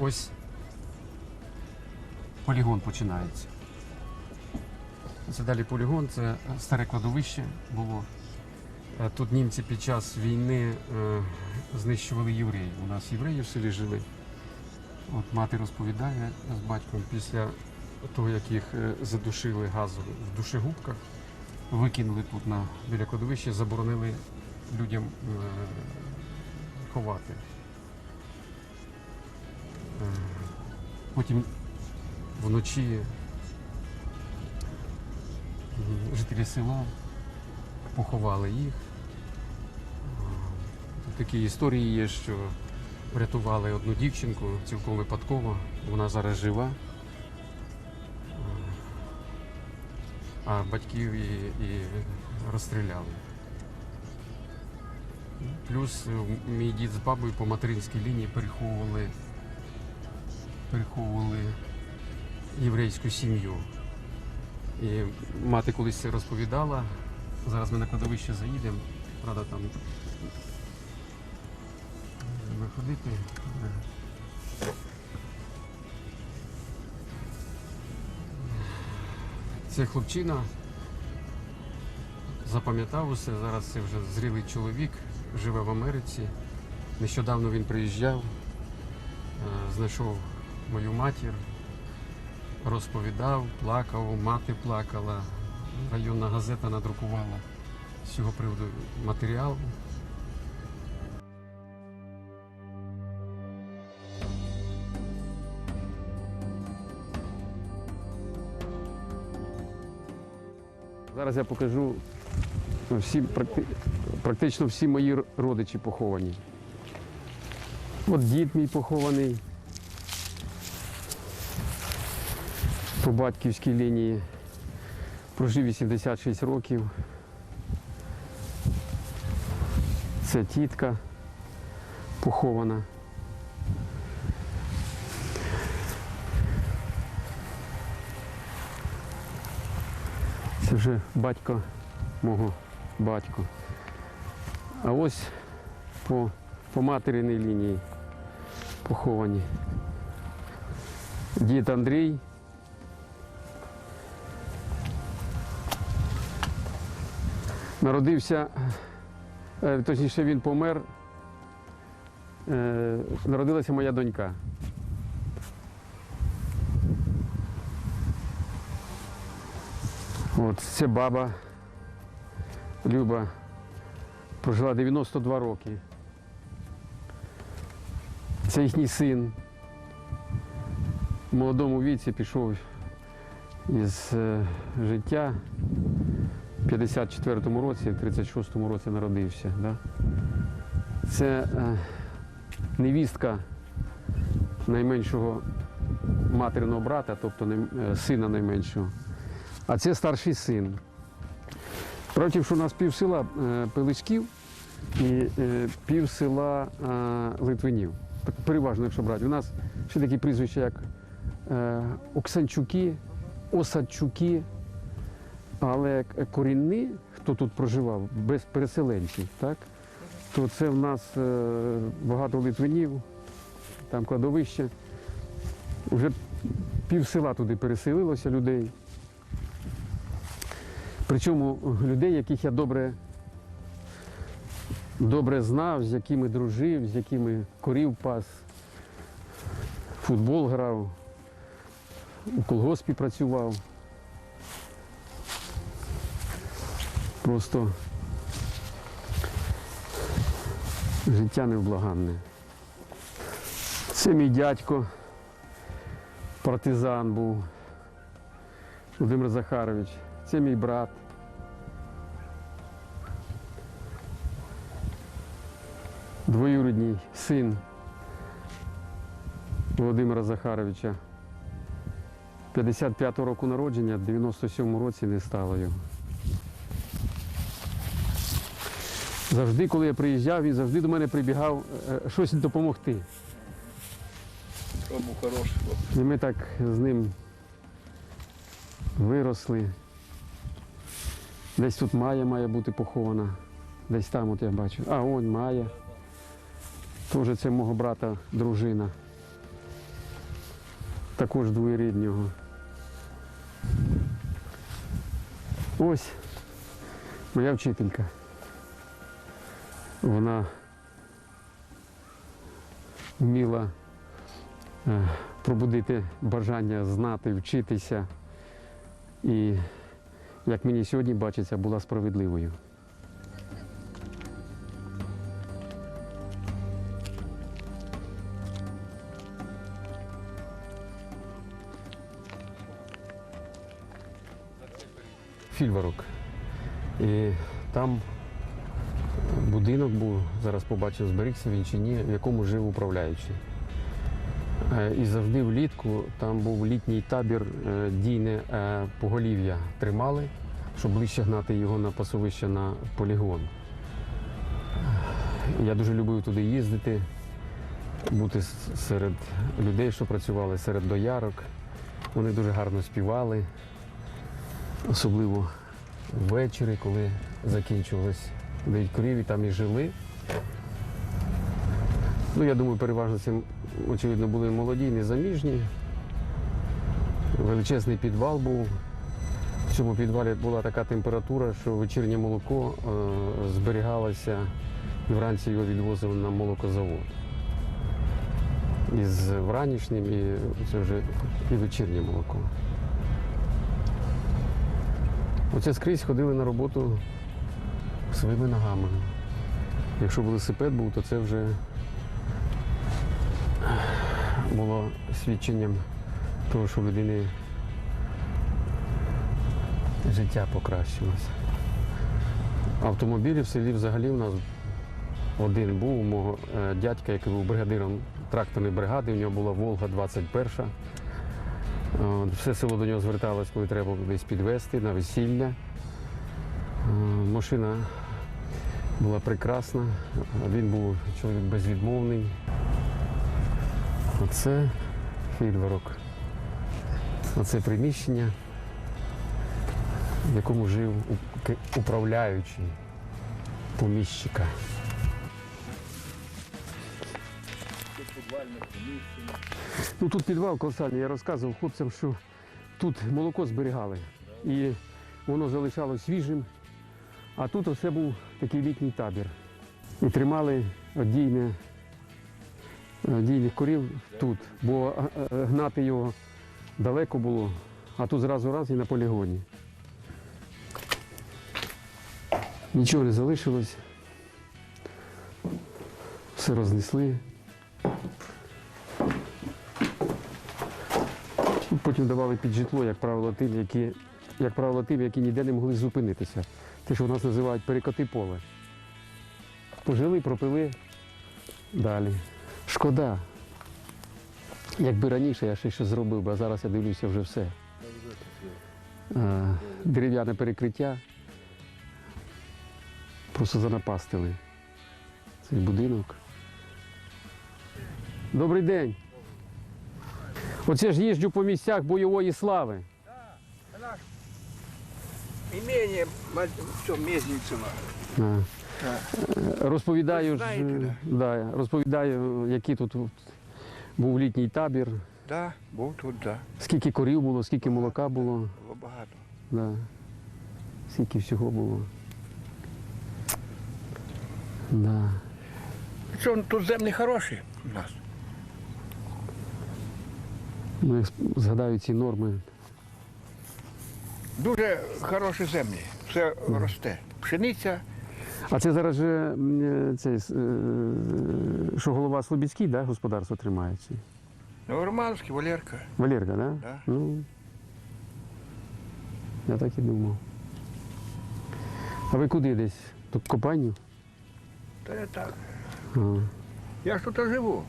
ось полігон починається. Це далі полігон, це старе кладовище було. Е, Тут німці під час війни е, знищували євреїв. У нас євреї в селі жили. От мати розповідає з батьком після того, як їх е, задушили газом в душегубках, викинули тут на біля кладовища, заборонили людям ховати. Потім вночі жителі села поховали їх. Такі історії є, що врятували одну дівчинку цілком випадково. Вона зараз жива. А батьків і, і розстріляли. Плюс е, мій дід з бабою по материнській лінії переховували, переховували єврейську сім'ю. І мати колись розповідала. Зараз ми на кладовище заїдемо. Правда, там виходити. Це хлопчина запам'ятав усе. Зараз це вже зрілий чоловік, живе в Америці. Нещодавно він приїжджав, е, знайшов мою матір, розповідав, плакав, мати плакала. Районна газета надрукувала з цього приводу матеріал. Зараз я покажу всі, практично всі мої родичі поховані. От дід мій похований по батьківській лінії. Прожив 86 років. Це тітка похована. Це вже батько мого батько. А ось по, по материній лінії поховані. Дід Андрій. Народився, е, точніше він помер. Е, Народилася моя донька. От це баба Люба прожила 92 роки. Це їхній син. В молодому віці пішов із е, життя. В 54-му році, в 36-му році народився. Да? Це е, невістка найменшого материного брата, тобто най- е, сина найменшого. А це старший син. Справді, що у нас пів села е, Пиличків і е, пів села е, Литвинів. Так, Переважно, якщо брати. У нас ще такі прізвища, як е, Оксанчуки, Осадчуки, але корінні, хто тут проживав, без переселенців, так? то це в нас е, багато литвинів, там кладовище. Вже пів села туди переселилося людей. Причому людей, яких я добре, добре знав, з якими дружив, з якими корів пас, футбол грав, у колгоспі працював. Просто життя невблаганне. Це мій дядько, партизан був, Володимир Захарович. Це мій брат. Двоюрідний син Володимира Захаровича. 55-го року народження, в 97-му році не стало його. Завжди, коли я приїжджав, він завжди до мене прибігав е, щось допомогти. Тому хороший хлопець. І ми так з ним виросли. Десь тут Майя має бути похована. Десь там от я бачу. А, он Майя. Теж це мого брата дружина. також двоєріднього. Ось моя вчителька. Вона вміла е, пробудити бажання знати, вчитися. І, як мені сьогодні бачиться, була справедливою. Фільварок. І там будинок був, зараз побачив, зберігся він чи ні, в якому жив управляючий. Е, І завжди влітку там був літній табір е, дійне е, поголів'я тримали, щоб ближче гнати його на пасовище на полігон. Я дуже любив туди їздити, бути серед людей, що працювали, серед доярок. Вони дуже гарно співали, особливо ввечері, коли закінчувалось корів і там і жили. Ну, я думаю, переважно це, очевидно, були молоді, незаміжні. Величезний підвал був. В цьому підвалі була така температура, що вечірнє молоко е, зберігалося і вранці його відвозили на молокозавод. Із вранішнім і це вже і вечірнє молоко. Оце скрізь ходили на роботу своїми ногами. Якщо велосипед був, то це вже було свідченням того, що в людини життя покращилося. Автомобілі в селі взагалі у нас один був у мого е, дядька, який був бригадиром тракторної бригади, у нього була Волга 21. Все село до нього зверталось, коли треба десь підвезти на весілля. Е, Машина була прекрасна, він був чоловік безвідмовний. Оце фільварок. Оце приміщення, в якому жив управляючий поміщика. Ну тут підвал колосальний. Я розказував хлопцям, що тут молоко зберігали. І воно залишалось свіжим. А тут оце був такий літній табір. І тримали одійне, одійних корів тут, бо е, е, гнати його далеко було, а тут зразу раз і на полігоні. Нічого не залишилось. Все рознесли. Потім давали під житло, як правило, тим, які, як правило, тим, які ніде не могли зупинитися. Те, що в нас називають перекоти поле. Пожили, пропили далі. Шкода. Якби раніше я ще щось зробив, а зараз я дивлюся вже все. Е, Дерев'яне перекриття. Просто занапастили цей будинок. Добрий день. Оце ж їжджу по місцях бойової слави. Имение, все, Розповідаю, знаєте, да, розповідаю, який тут був літній табір, Да, був тут, да. скільки корів було, скільки молока було, Було багато. да. скільки всього було. Да. Що тут землі хороші у нас. Ну, як згадаю ці норми. Дуже хороші землі. Все росте. Пшениця, А це зараз же е, цей, е, що голова Слобідський, да, господарство тримається? Новоромановський, Валерка. Валерка, да? Да. Ну, я так і думав. А ви куди десь? Тут копанню? Та я так. Ага. Я ж тут живу.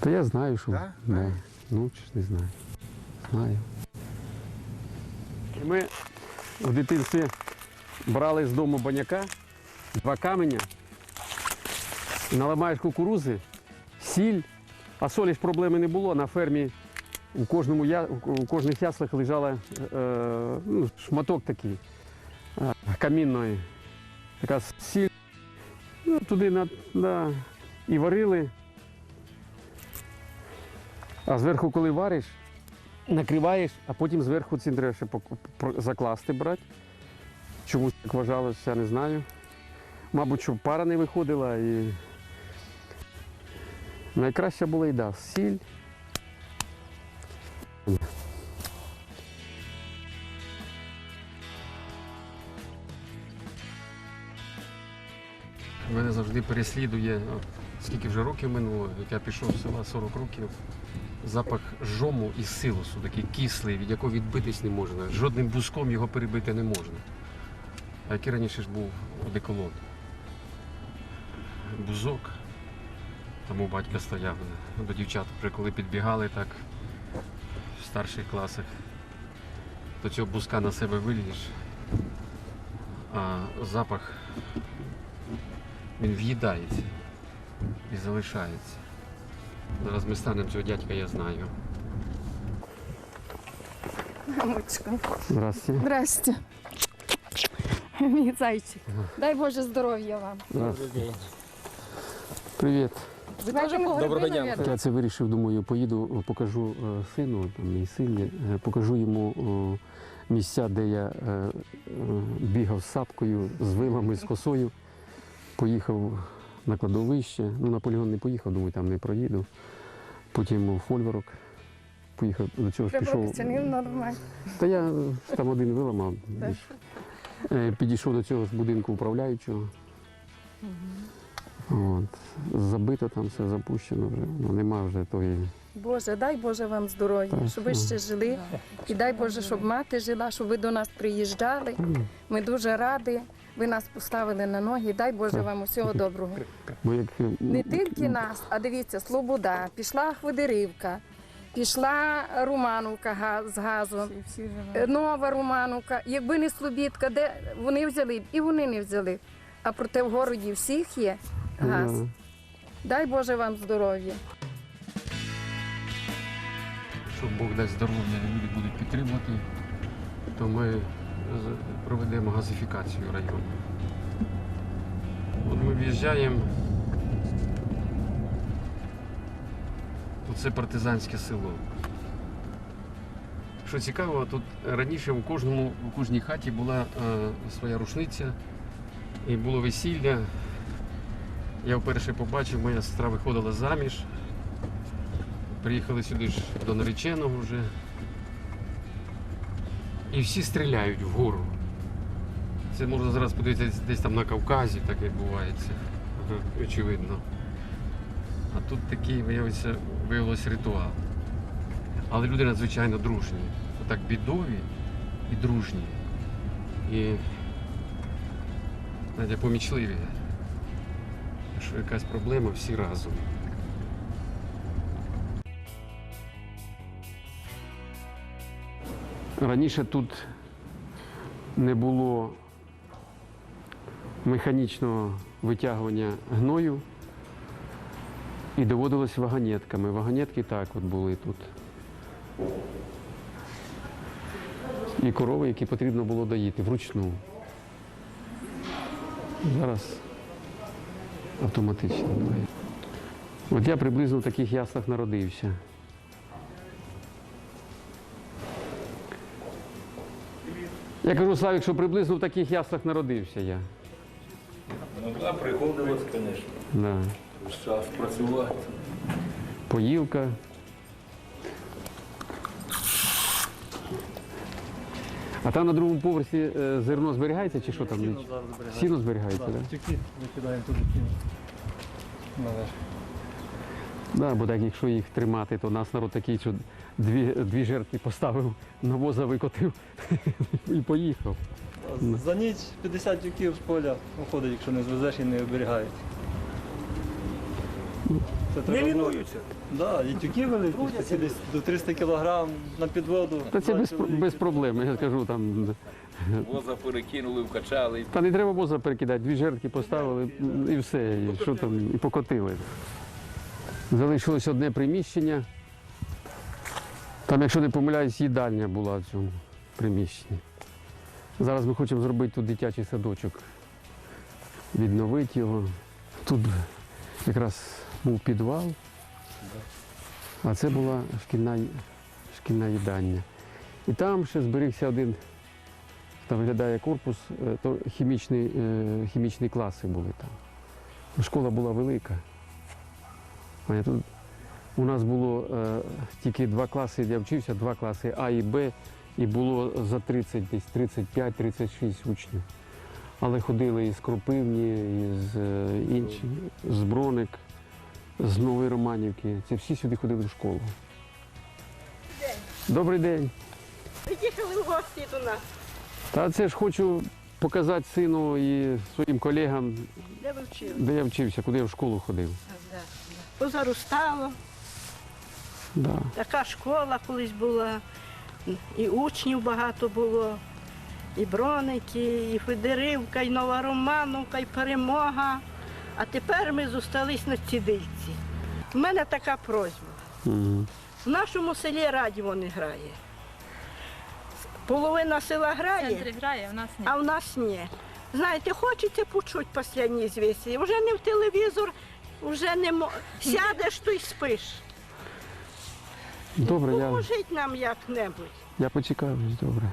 Та я знаю, що. Да? Да. Ну, чи ж не знаю. Знаю. Ми в дитинстві брали з дому баняка, два каменя, наламаєш кукурузи, сіль, а солі ж проблеми не було. На фермі у кожному я, у кожних яслах лежала е, ну, шматок такий е, камінної. Така сіль. Ну, туди на, на, і варили. А зверху, коли вариш, накриваєш, а потім зверху цим треба ще закласти брати. Чомусь так вважалося, я не знаю. Мабуть, щоб пара не виходила і найкраща була їда сіль. Мене завжди переслідує, скільки вже років минуло, як я пішов з села 40 років. Запах жому і силосу, такий кислий, від якого відбитись не можна. Жодним буском його перебити не можна. А який раніше ж був одеколон. Бузок. Там у батька стояв. До дівчат, коли підбігали так в старших класах, то цього бузка на себе вилієш, а запах він в'їдається і залишається. Зараз ми станемо цього дядька, я знаю. Мамочка, Здравствуйте. здрасте. Мій зайчик. Дай Боже здоров'я вам. Здравствуйте. Привіт. Ви теж Доброго дня. Я це вирішив, думаю, поїду, покажу е, сину, там мій син, е, покажу йому місця, де я е, бігав з сапкою, з вилами, з косою. Поїхав на кладовище. Ну, на полігон не поїхав, думаю, там не проїду. Потім у фольворок. Поїхав до цього ж пішов. Та я там один виламав. Е, Підійшов до цього ж будинку управляючого. От. Забито там все запущено вже. Ну, нема вже тої. Боже, дай Боже вам здоров'я, Так, щоб ви ще жили. І дай Боже, щоб мати жила, щоб ви до нас приїжджали. Ми дуже раді. Ви нас поставили на ноги. Дай Боже вам усього доброго. Е, Не тільки нас, а дивіться, Слобода, пішла Хвидерівка, пішла Романовка з газом, е, нова Романовка. Якби не Слобідка, де вони взяли б, і вони не взяли. А проте в городі всіх є газ. е, Дай Боже вам здоров'я. Якщо Бог дасть здоров'я люди будуть підтримувати, то ми проведемо газифікацію району. От ми в'їжджаємо. Це партизанське село. Що цікаво, тут раніше у кожному, у кожній хаті була е, своя рушниця і було весілля. Я вперше побачив, моя сестра виходила заміж. Приїхали сюди ж до нареченого вже. І всі стріляють вгору. Це можна зараз подивитися десь там на Кавказі, так відбувається. Ага, очевидно. А тут такий виявився, виявилось ритуал. Але люди надзвичайно дружні. Отак бідові і дружні. І навіть помічливі. Якщо якась проблема, всі разом. Раніше тут не було механічного витягування гною і доводилось вагонетками. Вагонетки так от були тут. І корови, які потрібно було доїти вручну. Зараз автоматично. От я приблизно в таких яслах народився. Я кажу, Славік, що приблизно в таких яслах народився я. Ну да, приходилось, звісно. Да. Час працювати. Поїлка. А там на другому поверсі е, зерно зберігається чи що там? Сіно зараз зберігається. Сіно зберігається, Так, так? тюки викидаємо туди сіно. Наверх. Да, бо так, якщо їх тримати, то у нас народ такий, що дві, дві жертви поставив, навоза викотив і поїхав. За ніч 50 тюків з поля уходить, якщо не звезеш і не оберігають. Це Не лінуються. Да, і тюки великі, десь до 300 кг на підводу. Та це без, без проблем. Я кажу, там Воза перекинули, вкачали. Та не треба воза перекидати, дві жертки поставили і все, і що там, і покотили. Залишилось одне приміщення. Там, якщо не помиляюсь, їдальня була в цьому приміщенні. Зараз ми хочемо зробити тут дитячий садочок, відновити його. Тут якраз був підвал, а це була шкільна, шкільна їдання. І там ще зберігся один, там виглядає корпус, е, то хімічні, е, хімічні класи були там. Школа була велика. А тут у нас було е, тільки два класи, я вчився, два класи А і Б, і було за 30, десь 35-36 учнів. Але ходили із Кропивні, із е, інші, з Броник, з Нової Романівки. Це всі сюди ходили в школу. Добрий день. Приїхали в гості до нас. Та це ж хочу показати сину і своїм колегам, Де ви вчили? де я вчився, куди я в школу ходив. Позаростало. Да. Така школа колись була. І учнів багато було, і Броники, і Федерівка, і Нова Романовка, і Перемога. А тепер ми зостались на цідильці. У мене така просьба. Мгм. В нашому селі радіо не грає. Половина села грає, грає, у нас ні. а в нас ні. Знаєте, хочеться почути останні звісті. Вже не в телевізор, вже не мо... сядеш, то й спиш. Добре, я, Поможіть нам як-небудь. я почекаю, добре.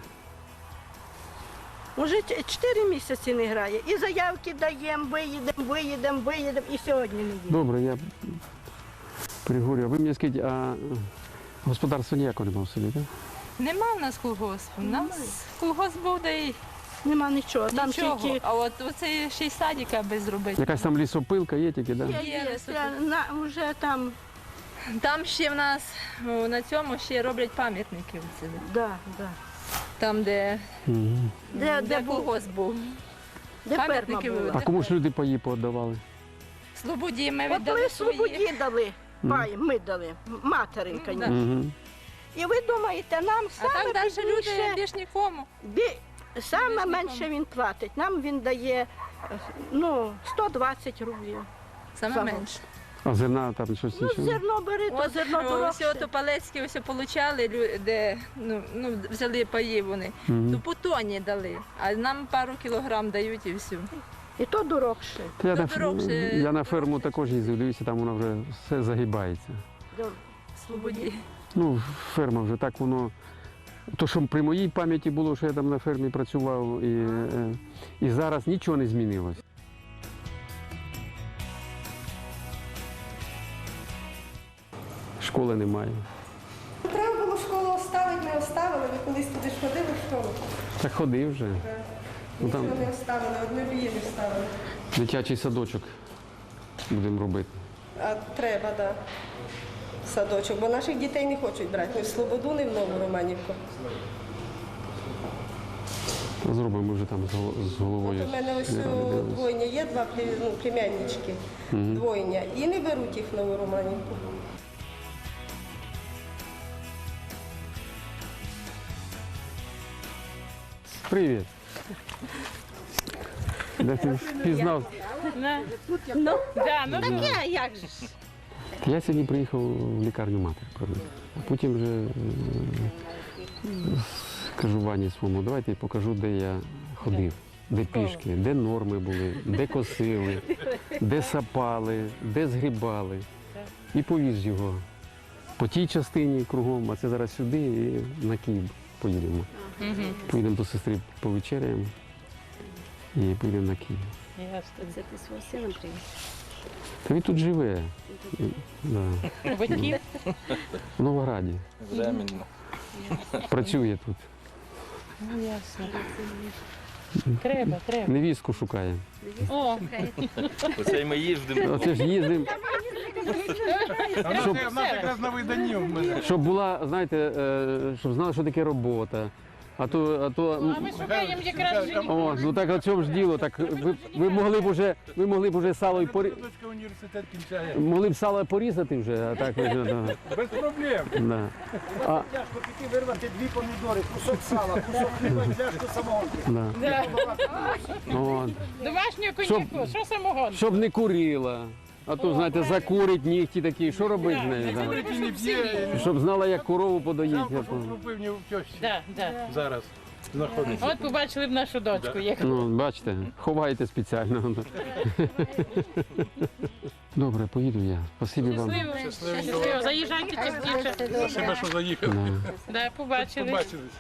Уже ч- чотири місяці не грає. І заявки даємо, виїдемо, виїдемо, виїдемо, і сьогодні не їдемо. Добре, я переговорю. А ви мені скажіть, а господарства ніякого немає в селі, так? Нема в нас колгоспу. У нас колгосп був, де й Нема нічого. Там нічого. тільки А от оцей ще й садик аби зробити. Якась там лісопилка є тільки, так? є, Є, є, це на, вже там, Там ще в нас о, на цьому ще роблять пам'ятники. оці, да, да. Там, де, Угу. Де, де, де, був, колгосп був. де ферма пам'ятники була. А кому ж люди паї пооддавали? Слободі ми От віддали ви свої. свободі дали, пай, ми дали, материнка. Да. Угу. І ви думаєте, нам А саме так далі люди пізніше, більш нікому. бі- саме Більш менше нікому. він платить. Нам він дає е, ну, 120 рублів. Саме Саме. менше. А зерна там щось Ну, нічого? зерно бери, то От зерно о, дорожче. ось ото Палецькі ось получали, лю- де ну, ну, взяли паї вони. Мгм. То по тоні дали, а нам пару кілограм дають і все. І то дорогше. Та Я, на, дорог ф- ще- я на ферму також їздив, дивіться, там воно вже все загибається. Слободі. Ну, ферма вже так воно. То, що при моїй пам'яті було, що я там на фермі працював, і, е, і зараз нічого не змінилось. Школи немає. Треба було школу оставити, не оставили. Ви колись туди ж ходили в школу? Так ходив вже. Ну, там Нічого не оставили, одну її не вставили. дитячий садочок будемо робити. А треба, так. Садочок, бо наших дітей не хочуть брати ні в Слободу, ні в Нову Романівку. Зробимо вже там з гол- з головою. От у мене ось дивилась. двойня є, два племі- ну, племяннички, двойня. І не беруть їх в Нову Романівку. Привіт. Де ти впізнав? Ну, таке, як же ж. Я сьогодні приїхав в лікарню матері. А потім вже е, кажу Вані своєму, давайте я покажу, де я ходив, де пішки, де норми були, де косили, де сапали, де згрібали. І повіз його по тій частині кругом, а це зараз сюди і на Київ поїдемо. Поїдемо до сестри повечеряємо і поїдемо на Київ. Це ти свого сина привіз? Та він тут живе. Да. Батьків. В Новограді. Временно. Працює тут. Треба, треба. Невістку шукає. О, Оце й ми їздимо. Оце ж їздимо, щоб, якраз на виданні в мене. щоб була, знаєте, е, щоб знали, що таке робота. А то, а то А ми шукаємо якраз жінку. о, ну так о чому ж діло? Так ви, ви могли б уже, ви могли б уже сало і порі... Дочка університет кінчає. могли б сало порізати вже, а так ви ж, да, Без проблем. да. А, Тяжко піти вирвати дві помідори, кусок сала, кусок хліба, і тяжко самогонки. да. От. Домашнього коньяку, що самогон? Щоб не курила. А то, знаєте, закурить нігті такі. Що робити з нею? Щоб знала, як корову подоїть. я купив не в тьосі. Зараз знаходиться. От побачили б нашу дочку, Ну, бачите, ховайте спеціально. Добре, поїду я. Спасибі вам. щасливо. Заїжджайте частіше. Спасибо, що заїхали. Да, побачили. Побачились.